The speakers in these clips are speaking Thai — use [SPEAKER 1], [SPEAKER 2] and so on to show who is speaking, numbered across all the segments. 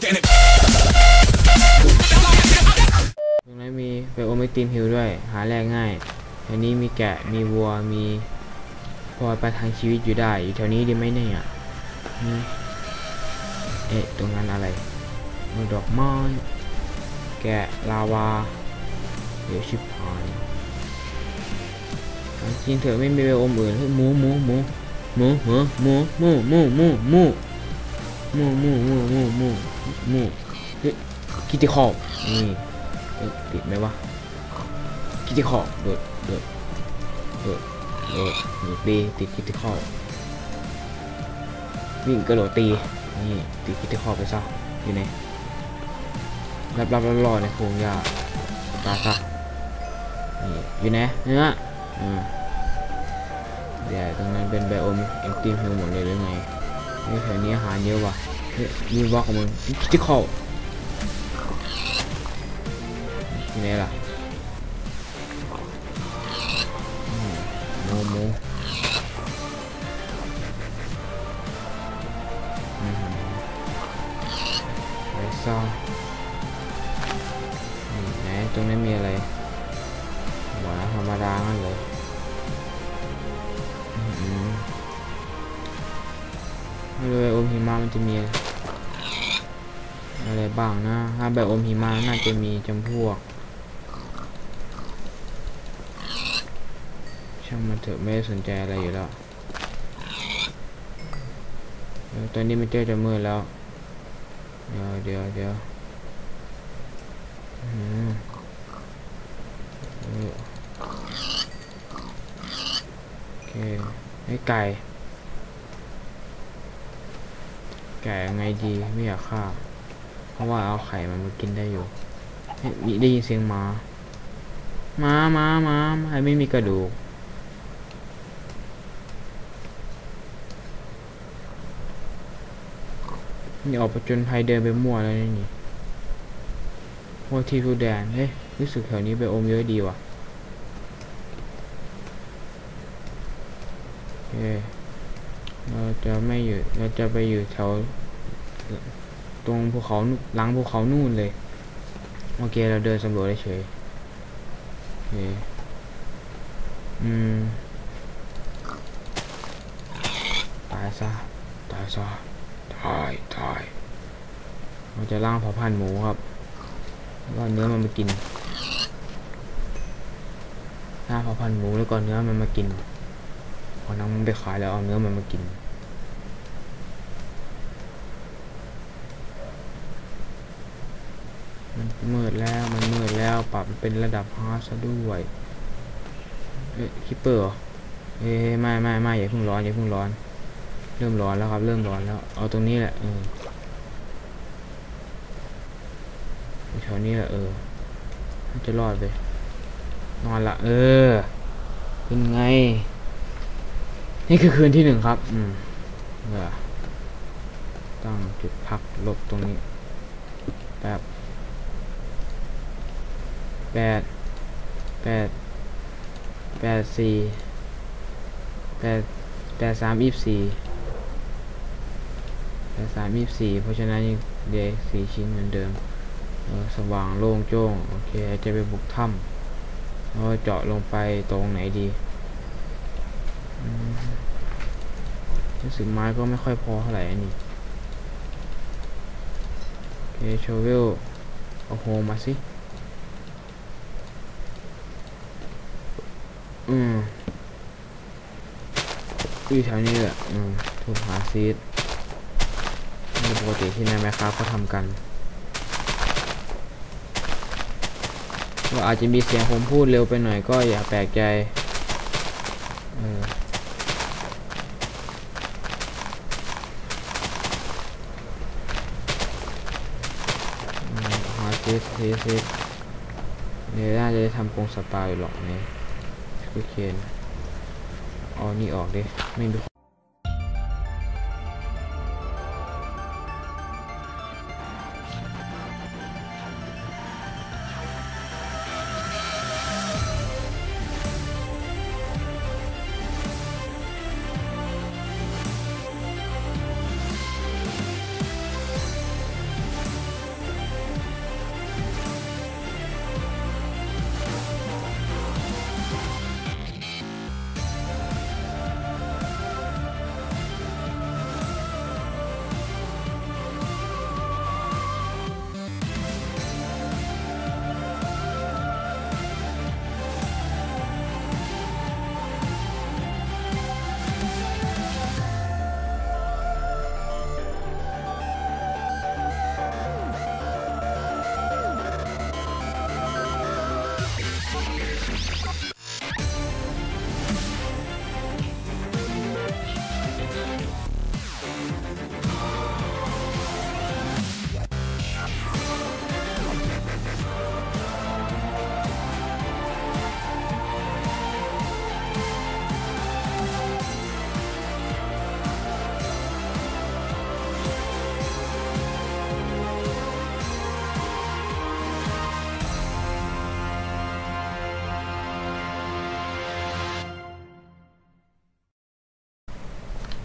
[SPEAKER 1] ตรงนั้นมีไบโอเมตินฮิลด้วย หาแรกง่ายแถวนี้มีแกะมีวัวมีพอประทังชีวิตอยู่ได้ อยู่แถวนี้ดีไหมเนี่ยเอ๊ะตรงนั้นอะไรดอกไม้แกะลาวาเดี๋ยวชิบหายจริงเถอะไม่มีไบโอมอื่นหมูหมูหมูหมูหมูหมูหมูหมูหมู มูมูมูมูมูมูเฮ้ยคิดที่ขอบนี่เอ้ยติดไหมวะคิดที่คอโดดโดดโดดโดดหนีตีติดคิดที่คอวิ่งกระโดดตีนี่ติดคิดที่คอไปซะอยู่ในรับรับรอในโพรงหญ้าตาซะนี่อยู่ไหนเนื้ออืมเดี๋ยวตรงนั้นเป็นไบโอมเอ็มตีมฮิลหมดเลยหรือไง แถวนี้อาหารเยอะว่ะเนี่ยมีบล็อกของมึงจิ๊กเข้าที่ไหนล่ะ ม่รู้ไบโอมหิมะมันจะมีอะไรบ้างนะถ้าไบโอมหิมะน่าจะมีจำพวก ช่างมันเถอะไม่ได้สนใจอะไรอยู่แล้วตอนนี้มันเจอจะมืดแล้ว เดี๋ยวเดี๋ยวเดี๋ยวอืมเออโอเค ให้ไก่ ไก่ยังไงดีไม่อยากฆ่า เพราะว่าเอาไข่มันมากินได้อยู่เฮ้ยมีได้ยินเสียงหมาหมาหมาหมาหมาไม่มีกระดูกนี่ออกประจนภัยเดินไปมั่วแล้วนี่นี่โอทีฟูแดน เฮ้ย รู้สึกแถวนี้ไปโอมเยอะดีว่ะโอเค เราจะไม่อยู่เราจะไปอยู่แถวตรงภูเขานู่นหลังภูเขานู่นเลย โอเค เราเดินสำรวจเฉยโอเคอืมตายซะตายซะตายตายเราจะล่างเผาพันหมูครับล้วก็เนื้อมันมากินล่างเผาพันหมูแล้วก็เนื้อมันมากิน พอาน้ำมันไปขายแล้วเอาเนื้อมันมากินมันมืดแล้วมันมืดแล้วปรับเป็นระดับฮาร์ดซะด้วยเอ๊ะคิปเปอร์เหรอเอ้ไม่ไม่ไม่อย่าเพิ่งร้อนอย่าเพิ่งร้อน เริ่มร้อนแล้วครับ เริ่มร้อนแล้ว เอาตรงนี้แหละเออแถวนี้แหละเออจะรอดไปนอนละเออ เป็นไง นี่คือคืนที่หนึ่งครับ อืมเออตั้งจุดพักลบตรงนี้แป๊บแปดแปดแปดสี่แปดแปดสามยี่สี่แต่สามยี่สี่เพราะฉะนั้นเดี๋ยวสี่ชิ้นเหมือนเดิมสว่างโล่งโจ้ง โอเค จะไปบุกถ้ำแล้วเจาะลงไปตรงไหนดี รู้สึกไม้ก็ไม่ค่อยพอเท่าไหร่อันนี้โอเคโชเวลเอาโฮมาสิ อืมอยู่แถวนี้แหละ อืมทุบหาซีดนี่ปกติที่ในแมคครับก็ทำกันว่าอาจจะมีเสียงผมพูดเร็วไปหน่อยก็อย่าแปลกใจ เออมหา ซิสซิสซิสเนี่ยน่าจะได้ทำกรงสปาอยู่หรอกเนี่ยคือเคนเอานี่ออกดิ ไม่มี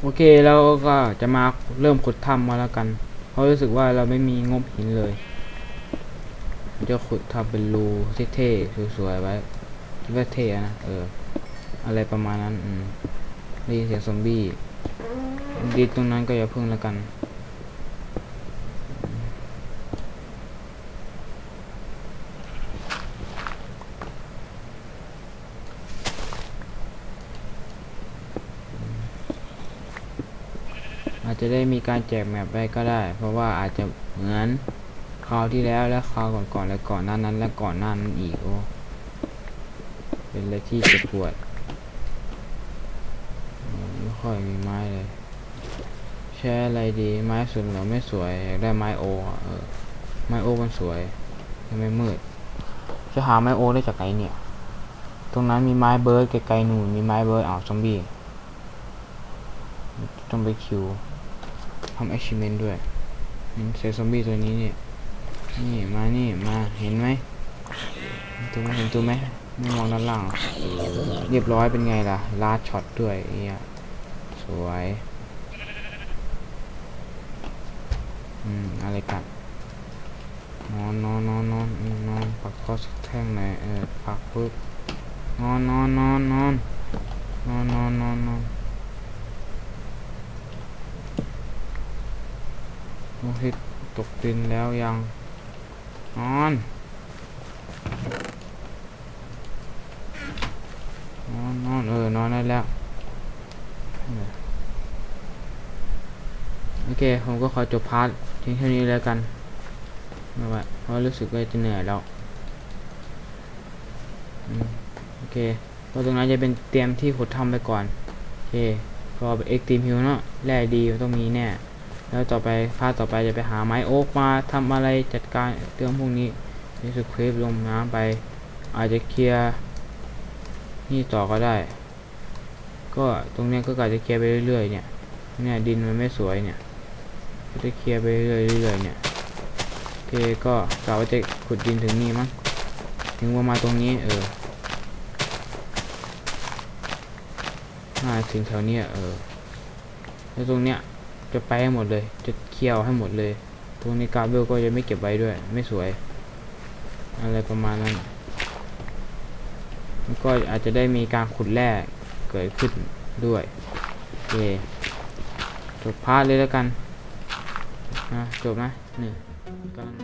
[SPEAKER 1] โอเคแล้วก็จะมาเริ่มขุดถ้ำมาแล้วกัน เพราะรู้สึกว่าเราไม่มีงบหินเลยจะขุดทำเป็นรูเท่ๆสวยๆไว้คิดว่าเท่นะเออ อะไรประมาณนั้นอืมได้ยินเสียงซอมบี้ดีตรงนั้นก็อย่าพึ่งแล้วกัน จะได้มีการแจกแมปไปก็ได้ เพราะว่าอาจจะเหมือนคราวที่แล้วและคราวก่อนๆและก่อนหน้านั้น และก่อนหน้านั้นอีกโอ้เป็นอะไรที่เจ็บปวดไม่ค่อยมีไม้เลยใช้อะไรดีไม้ส่วนเหลือไม่สวยอยากได้ไม้โอเออไม้โอมันสวยทำไมมืดจะหาไม้โอได้จากไหนเนี่ย ตรงนั้นมีไม้เบิร์ดไกลๆหนูมีไม้เบิร์ดอ้าวซอมบี้ต้องไปคิว ทำ achievement ด้วยเซซอมบี้ตัวนี้เนี่ย นี่มานี่มาเห็นไหมเห็นตัวไหมเห็นตัวไหมไม่มองด้านล่าง เรียบร้อยเป็นไงล่ะ ลาดช็อตด้วยเอียสวยอืมอะไรกันนอนนอนนอนนอนนอนปักข้อสักแท่งไหนเออปักปุ๊บนอนนอนนอนนอน ดวงอา ทิตย์ตกดินแล้วยังนอนนอนนอนเออนอนได้แล้วโอเค ผมก็ขอจบพาร์ทเพียงเท่านี้แล้วกันไม่ไหวเพราะรู้สึกว่าจะเหนื่อยแล้วโอเคก็ตรงนั้นจะเป็นเตรียมที่ขุดทำไปก่อน โอเคก็ไปเอ็กตีมฮิวเนาะแร่ดีต้องมีแน่ แล้วต่อไปพาร์ทต่อไปจะไปหาไม้โอ๊กมาทำอะไรจัดการเรื่องพวกนี้นี่สคลิปลงน้ำไป อาจจะเคลียร์นี่ต่อก็ได้ ก็ตรงเนี้ยก็อาจจะเคลียร์ไปเรื่อยๆเนี่ยเนี่ยดินมันไม่สวยเนี่ยก็จะเคลียร์ไปเรื่อยๆเนี่ยโอเคก็กะว่าจะขุดดินถึงนี่มั้งถึงว่ามาตรงนี้เออน่าถึงแถวเนี้ยเออแล้วตรงเนี้ย จะไปให้หมดเลย จะเคี่ยวให้หมดเลยตรงนี้กราฟเบลก็จะไม่เก็บไว้ด้วย ไม่สวย อะไรประมาณนั้นแล้วก็อาจจะได้มีการขุดแร่เกิดขึ้นด้วยโอเคจบพาร์ทเลยแล้วกันนะจบนะนี่กำลัง